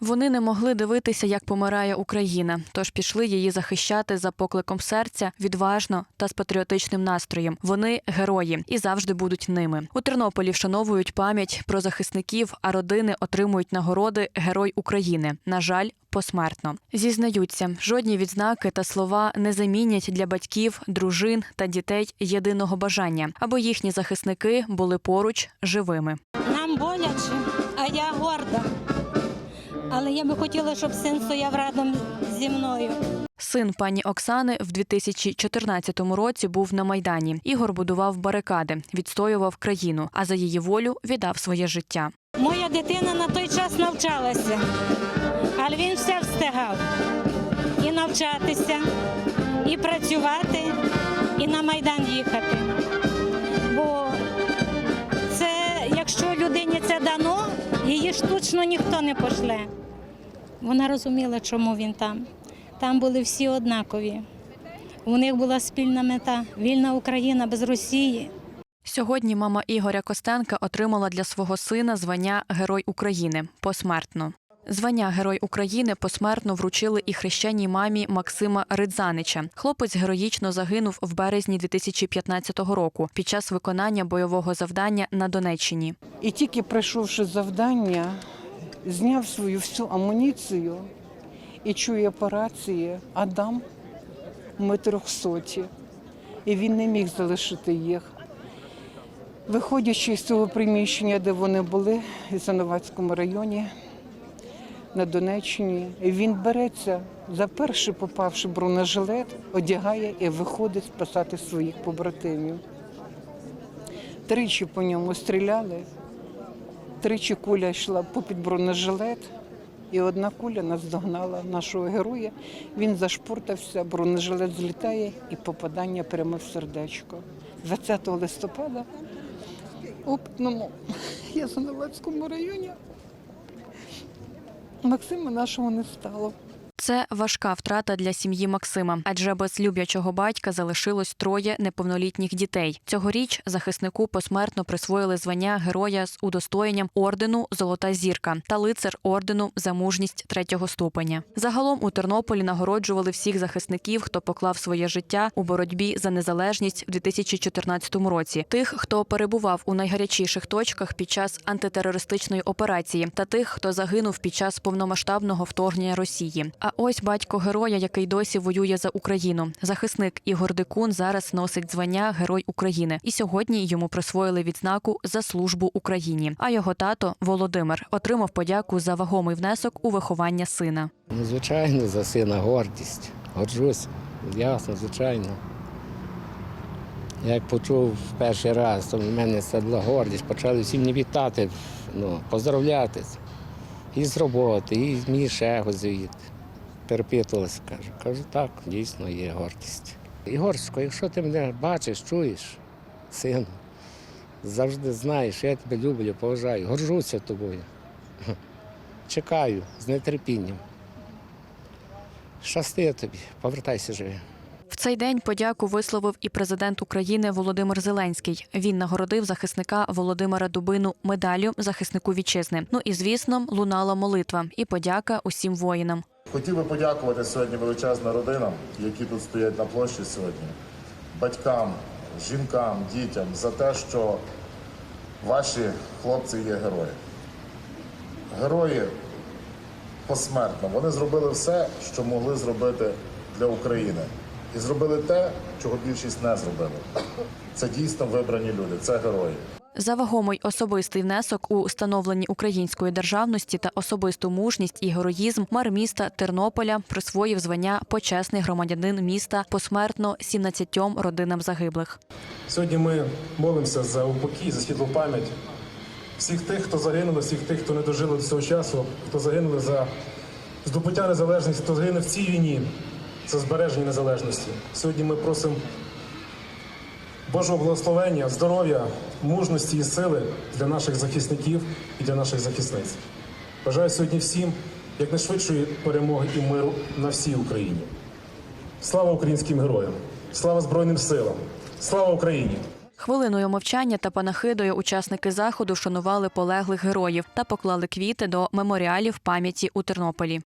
Вони не могли дивитися, як помирає Україна, тож пішли її захищати за покликом серця, відважно та з патріотичним настроєм. Вони герої і завжди будуть ними. У Тернополі вшановують пам'ять про захисників, а родини отримують нагороди Герой України. На жаль. Посмертно зізнаються, жодні відзнаки та слова не замінять для батьків, дружин та дітей єдиного бажання, аби їхні захисники були поруч живими. Нам боляче, а я горда. Але я би хотіла, щоб син стояв разом зі мною. Син пані Оксани в 2014 році був на майдані. Ігор будував барикади, відстоював країну, а за її волю віддав своє життя. Моя дитина на той час навчалася, але він все встигав і навчатися, і працювати, і на майдан їхати. Її штучно ніхто не пошле. Вона розуміла, чому він там. Там були всі однакові. У них була спільна мета вільна Україна без Росії. Сьогодні мама Ігоря Костенка отримала для свого сина звання Герой України посмертно. Звання Герой України посмертно вручили і хрещеній мамі Максима Ридзанича. Хлопець героїчно загинув в березні 2015 року під час виконання бойового завдання на Донеччині. І тільки пройшовши завдання, зняв свою всю амуніцію і чує по рації Адам, ми трьохсоті. І він не міг залишити їх. Виходячи з цього приміщення, де вони були, в Зановацькому районі, на Донеччині, він береться за перший попавши бронежилет, одягає і виходить спасати своїх побратимів. Тричі по ньому стріляли, тричі куля йшла попід бронежилет, і одна куля наздогнала нашого героя. Він зашпортався, бронежилет злітає і попадання прямо в сердечко. 20 листопада в опитному Язановецькому районі Максима нашого не стало. Це важка втрата для сім'ї Максима, адже без люблячого батька залишилось троє неповнолітніх дітей. Цьогоріч захиснику посмертно присвоїли звання героя з удостоєнням ордену Золота зірка та лицар ордену за мужність третього ступеня. Загалом у Тернополі нагороджували всіх захисників, хто поклав своє життя у боротьбі за незалежність в 2014 році. Тих, хто перебував у найгарячіших точках під час антитерористичної операції, та тих, хто загинув під час повномасштабного вторгнення Росії. А ось батько героя, який досі воює за Україну. Захисник Ігор Дикун зараз носить звання Герой України, і сьогодні йому присвоїли відзнаку за службу Україні. А його тато Володимир отримав подяку за вагомий внесок у виховання сина. Ну, звичайно, за сина гордість. Горджусь, ясно, звичайно. Як почув перший раз, то в мене це була гордість. Почали всі мені вітати, ну, поздравляти. І з роботи, і з мені ще звідти. Перепитувалися, кажу. Кажу, так, дійсно є гордість. Ігорсько, якщо ти мене бачиш, чуєш, сину, завжди знаєш, я тебе люблю, поважаю, горжуся тобою. Чекаю з нетерпінням. Щасти тобі, повертайся живі. В цей день подяку висловив і президент України Володимир Зеленський. Він нагородив захисника Володимира Дубину медаллю захиснику вітчизни. Ну і звісно, лунала молитва і подяка усім воїнам. Хотів би подякувати сьогодні величезним родинам, які тут стоять на площі сьогодні, батькам, жінкам, дітям за те, що ваші хлопці є герої. Герої посмертно. Вони зробили все, що могли зробити для України. І зробили те, чого більшість не зробили. Це дійсно вибрані люди, це герої. За вагомий особистий внесок у становленні української державності та особисту мужність і героїзм мер міста Тернополя присвоїв звання почесний громадянин міста посмертно 17 родинам загиблих. Сьогодні ми молимося за упокій, за світлу пам'ять всіх тих, хто загинули, всіх тих, хто не дожили до цього часу, хто загинули за здобуття незалежності, хто загинув в цій війні за збереження незалежності. Сьогодні ми просимо Божого благословення, здоров'я, мужності і сили для наших захисників і для наших захисниць. Бажаю сьогодні всім якнайшвидшої перемоги і миру на всій Україні. Слава українським героям! Слава Збройним силам! Слава Україні! Хвилиною мовчання та панахидою учасники заходу шанували полеглих героїв та поклали квіти до меморіалів пам'яті у Тернополі.